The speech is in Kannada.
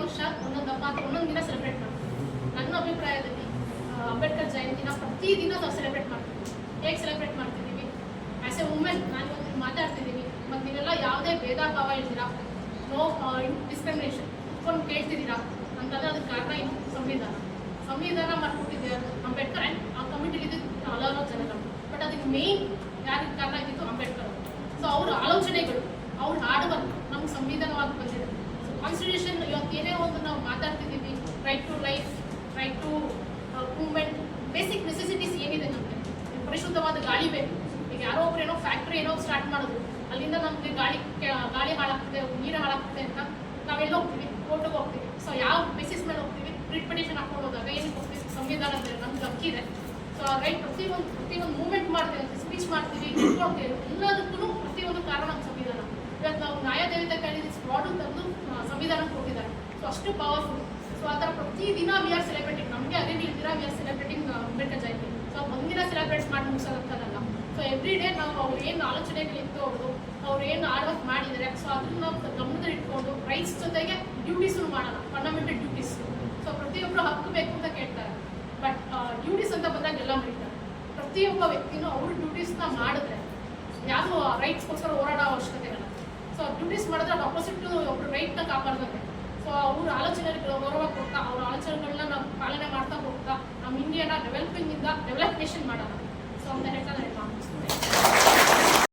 ವರ್ಷ ಒಂದೊಂದು ಹಬ್ಬ ಅಥವಾ ಒಂದೊಂದು ದಿನ ಸೆಲೆಬ್ರೇಟ್ ಮಾಡ್ತೀವಿ. ನನ್ನ ಅಭಿಪ್ರಾಯದಲ್ಲಿ ಆ, ಅಂಬೇಡ್ಕರ್ ಜಯಂತಿನ ಪ್ರತಿ ದಿನ ನಾವು ಸೆಲೆಬ್ರೇಟ್ ಮಾಡ್ತೀವಿ. ಹೇಗೆ ಸೆಲೆಬ್ರೇಟ್ ಮಾಡ್ತಿದ್ದೀವಿ? ಆ್ಯಸ್ ಎ ವುಮೆನ್ ನಾನು ಇವತ್ತು ಮಾತಾಡ್ತಿದ್ದೀನಿ. ಮತ್ತು ನೀವೆಲ್ಲ ಯಾವುದೇ ಭೇದ ಭಾವ ಇದ್ದೀರಾ ನೋ ಡಿಸ್ಕ್ರಿಮಿನೇಷನ್ ಕುತ್ಕೊಂಡು ಕೇಳ್ತಿದ್ದೀರಾ? ಅಂತಂದರೆ ಅದಕ್ಕೆ ಕಾರಣ ಏನು? ಸಂವಿಧಾನ. ಸಂವಿಧಾನ ಮಾಡ್ಕೊಟ್ಟಿದ್ದೆ ಅಂಬೇಡ್ಕರ್ ಆ್ಯಂಡ್ ಆ ಕಮಿಟಿಲಿದ್ದು ಹಲವಾರು ಜನರು. ಬಟ್ ಅದಕ್ಕೆ ಮೇನ್ ಯಾರಿಗೆ ಕಾರಣ ಇದ್ದಿತ್ತು ಅಂಬೇಡ್ಕರ್ ಸೊ ಅವ್ರ ಆಲೋಚನೆಗಳು ಅವ್ರ ವರ್ಕ್ ನಮ್ಗೆ ಸಂವಿಧಾನವಾಗಿ ಬಂದಿದೆ. ಸೊ ಕಾನ್ಸ್ಟಿಟ್ಯೂಷನ್ ಇವತ್ತು ಏನೇ ಒಂದು ನಾವು ಮಾತಾಡ್ತಿದ್ದೀವಿ right to life right to movement basic necessities ಏನಿದೆ ನಮಗೆ? ಪರಿಶುದ್ಧವಾದ ಗಾಳಿ ಬೇಕು. ಈಗ ಯಾರೋ ಒಬ್ರು ಏನೋ ಫ್ಯಾಕ್ಟ್ರಿ ಏನೋ ಸ್ಟಾರ್ಟ್ ಮಾಡೋದು ಅಲ್ಲಿಂದ ನಮಗೆ ಗಾಳಿ ಗಾಳಿ ಹಾಳಾಗ್ತದೆ ನೀರು ಹಾಳಾಗ್ತದೆ ಅಂತ ನಾವೆಲ್ಲ ಹೋಗ್ತೀವಿ? ಕೋರ್ಟಿಗೆ ಹೋಗ್ತೀವಿ. ಸೊ ಯಾವ ಬೇಸಿಸ್ ಮೇಲೆ ಹೋಗ್ತೀವಿ? ರಿಟ್ ಪಿಟಿಷನ್ ಹಾಕೊಂಡು ಹೋದಾಗ ಏನಕ್ಕೆ ಹೋಗ್ತೀವಿ? ಸಂವಿಧಾನ ಅಂದರೆ ನಮ್ಗೆ ಹಕ್ಕಿದೆ ಸೊ ರೈಟ್ ಪ್ರತಿಯೊಂದು ಪ್ರತಿಯೊಂದು ಮೂವ್ಮೆಂಟ್ ಮಾಡ್ತೀವಿ ಸ್ಪೀಚ್ ಮಾಡ್ತೀವಿ ಎಲ್ಲದಕ್ಕೂ ಪ್ರತಿಯೊಂದು ಕಾರಣ ಸಂವಿಧಾನ. ಇವತ್ತು ನಾವು ಸ್ಕ್ವಾಡು ತಂದು ಸಂವಿಧಾನ ಕೊಟ್ಟಿದ್ದಾರೆ. ಸೊ ಅಷ್ಟು ಪವರ್ಫುಲ್ ಸೊ ಆ ಥರ ಪ್ರತಿದಿನ ವಿ ಆರ್ ಸೆಲೆಬ್ರೇಟಿಂಗ್ ನಮಗೆ ಅದೇ ಇಲ್ದಿರ we are celebrating Ambedkar Jayanti. So ಒಂದಿನ ಸೆಲೆಬ್ರೇಟ್ ಮಾಡಿ ಮುಗಿಸೋದಂತದಲ್ಲ ಸೊ ಎವ್ರಿ ಡೇ ನಾವು ಅವ್ರು ಏನು ಆಲೋಚನೆಗಳಿತ್ತು ಅವ್ರದ್ದು ಅವ್ರು ಏನು ವರ್ಕ್ ಮಾಡಿದ್ದಾರೆ ಸೊ ಅದನ್ನ ಗಮನದಲ್ಲಿ ಇಟ್ಕೊಂಡು ರೈಟ್ಸ್ ಜೊತೆಗೆ ಡ್ಯೂಟೀಸು ಮಾಡೋಣ ಫಂಡಮೆಂಟಲ್ ಡ್ಯೂಟೀಸ್ ಸೊ ಪ್ರತಿಯೊಬ್ಬರು ಹಕ್ಕು ಬೇಕು ಅಂತ ಕೇಳ್ತಾರೆ. ಬಟ್ ಡ್ಯೂಟೀಸ್ ಅಂತ ಬಂದಾಗ ಎಲ್ಲ ಮರೀತಾರೆ. ಪ್ರತಿಯೊಬ್ಬ ವ್ಯಕ್ತಿನೂ ಅವ್ರ ಡ್ಯೂಟೀಸ್ನ ಮಾಡಿದ್ರೆ, ಯಾರು ರೈಟ್ಸ್ಗೋಸ್ಕರ ಹೋರಾಡೋ ಮಾಡಿದ್ರೆ ಅದು ಅಪೋಸಿಟ್ ಒಬ್ರು ರೈಟ್ನ ಕಾಪಾಡ್ದಂಗೆ ಸೊ ಅವ್ರ ಆಲೋಚನೆ ಗೌರವ ಕೊಡ್ತಾ, ಅವ್ರ ಆಲೋಚನೆಗಳನ್ನ ನಾವು ಪಾಲನೆ ಮಾಡ್ತಾ ಹೋಗ್ತಾ ನಮ್ಮ ಇಂಡಿಯಾನ ಡೆವಲಪಿಂಗ್ ಇಂದ ಡೆವಲಪ್ ನೇಷನ್ ಮಾಡೋಣ ಸೊ ಅಂತ ಹೇಳ್ತಾ ನಾನು ಮುಗಿಸ್ತೇನೆ.